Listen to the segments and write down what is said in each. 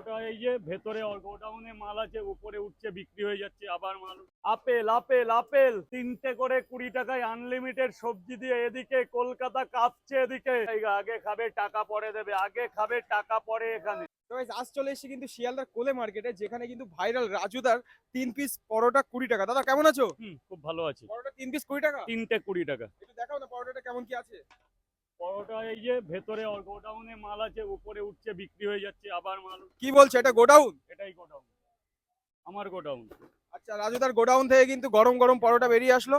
পরোটা এই যে ভেতরে গোডাউনে মাল আছে উপরে উঠছে বিক্রি হয়ে যাচ্ছে আবার মাল আপেল আপেল আপেল। তিনটে করে কুড়ি টাকায় আনলিমিটেড সবজি দিয়ে এদিকে কলকাতা কাঁপছে এদিকে। আগে খাবে টাকা পরে দেবে আগে খাবে টাকা পরে এখানে। আজ চলে এসেছি কিন্তু শিয়ালদার কোলে মার্কেটে যেখানে কিন্তু ভাইরাল রাজুদার তিন পিস পরোটা কুড়ি টাকা। দাদা কেমন আছো? খুব ভালো আছে। পরোটা তিন পিস কুড়ি টাকা? তিনটে কুড়ি টাকা। একটু দেখাও না পরোটাটা কেমন কি আছে? পরোটা এই যে ভেতরে গোডাউনে মাল আছে উপরে উঠছে বিক্রি হয়ে যাচ্ছে আবার মাল কি বলছে এটা গোডাউন? এটাই গোডাউন। আমার গোডাউন। আচ্ছা রাজুদার গোডাউন থেকে কিন্তু গরম গরম পরোটা বেরিয়ে আসলো?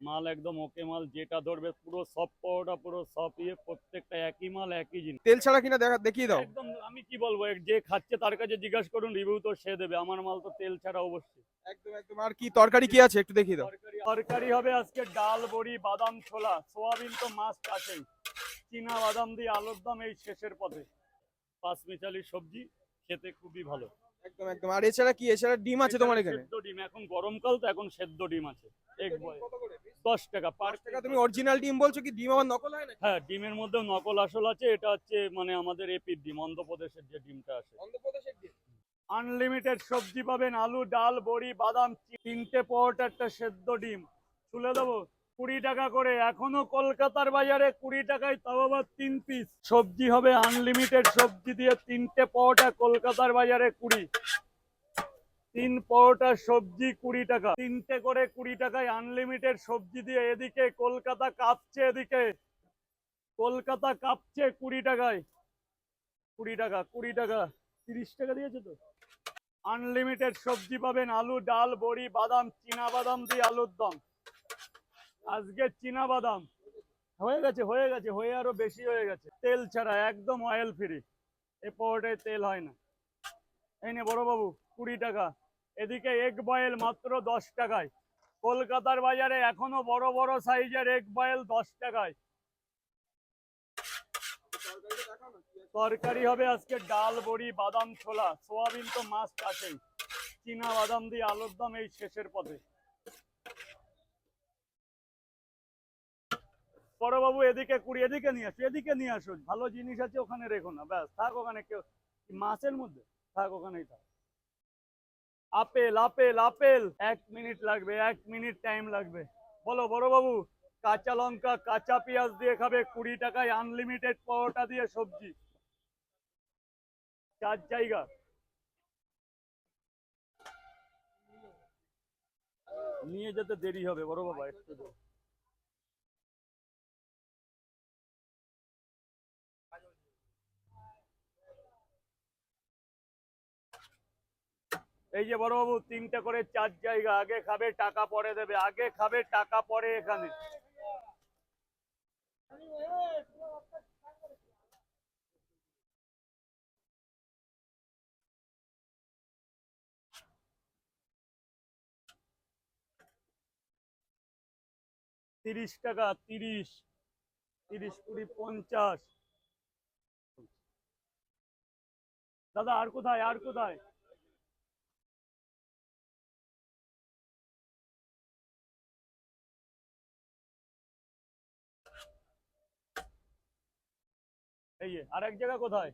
মাল একদম ওকে মাল যেটা ধরবে পুরো সব পরোটা পুরো সব ইয়ে প্রত্যেকটা একই মাল একই জিনিস। তেল ছাড়া কিনা দেখা দেখিয়ে দাও। একদম আমি কি বলব যে খাচ্ছে তার কাছে জিজ্ঞাসা করুন রিভিউ তো সে দেবে। আমার মাল তো তেল ছাড়া অবশ্যই। একদম একদম। আর কি তরকারি কি আছে? একটু দেখিয়ে দাও। তরকারি হবে আজকে ডাল বড়ি বাদাম ছোলা। সোয়াবিন তো মাস্ট আছেই চীনা বাদাম দিয়ে আলুর দম এই শেষের পথে। পাঁচ মিশালি সবজি খেতে খুবই ভালো। একদম একদম। আর এছাড়া কি? এছাড়া ডিম আছে তোমার এখানে? সেদ্ধ ডিম। এখন গরমকাল তো এখন সেদ্ধ ডিম আছে। এক দশ টাকা পাঁচ টাকা? তুমি অরিজিনাল ডিম বলছো কি? ডিম আবার নকল হয় না হ্যাঁ ডিমের মধ্যেও নকল আসল আছে। এটা হচ্ছে মানে আমাদের এপির ডিম অন্ধ্রপ্রদেশের যে ডিমটা আছে অন্ধ্রপ্রদেশের ডিম? আনলিমিটেড সবজি পাবেন, আলু, ডাল, বড়ি, বাদাম, তিনটে পরোটা, একটা সেদ্ধ ডিম। তুলে দেবো কুড়ি টাকা করে। এখনও কলকাতার বাজারে কুড়ি টাকায় তাও আবার তিন পিস সবজি হবে আনলিমিটেড সবজি দিয়ে তিনটে পরোটা, কলকাতার বাজারে কুড়ি। তিন পরোটা, সবজি কুড়ি টাকা। তিনটে করে কুড়ি টাকায় আনলিমিটেড সবজি দিয়ে এদিকে কলকাতা কাঁপছে এদিকে। কলকাতা কাঁপছে কুড়ি টাকায়। কুড়ি টাকা কুড়ি টাকা। তিরিশ টাকা দিয়েছে তো? আনলিমিটেড সবজি পাবেন, আলু, ডাল, বড়ি, বাদাম, চীনা বাদাম দিয়ে আলুর দম। আজকে চীনা বাদাম। হয়ে গেছে হয়ে গেছে, হয়ে আরও বেশি হয়ে গেছে। তেল ছাড়া একদম অয়েল ফ্রি এ পরোটায় তেল হয় না। এই নে বড় বাবু, কুড়ি টাকা। এদিকে এগ বয়েল মাত্র দশ টাকায়। কলকাতার বাজারে এখনও বড় বড় সাইজের এগ বয়েল দশ টাকায়। তরকারি হবে আজকে ডাল, বড়ি, বাদাম, ছোলা। সোয়াবিন তো মাস্ট আছেই চীনা বাদাম দিয়ে আলুর দম এই শেষের পথে বড়বাবু, এদিকে কুড়ি, এদিকে নিয়ে আসো, এদিকে নিয়ে আসো। ভালো জিনিস আছে, ওখানে রেখো না। ব্যাস, থাক ওখানে কেউ মাছের মধ্যে? থাক, ওখানেই থাক। Apple apple apple. এক মিনিট লাগবে, এক মিনিট টাইম লাগবে। বলো, বড়বাবু। কাঁচা লঙ্কা, কাঁচা পেঁয়াজ দিয়ে খাবে, কুড়ি টাকায় আনলিমিটেড পরোটা দিয়ে সবজি। চার জায়গা। নিয়ে যেতে দেরি হবে, বড় বাবা, একটু এই যে বড়বাবু, তিনটে করে চার জায়গা, আগে খাবে, টাকা পরে দেবে, আগে খাবে, টাকা পরে এখানে। তিরিশ টাকা, তিরিশ তিরিশ কুড়ি, পঞ্চাশ। দাদা, আর কোথায় আর কোথায়? এই আর এক জায়গা কোথায়?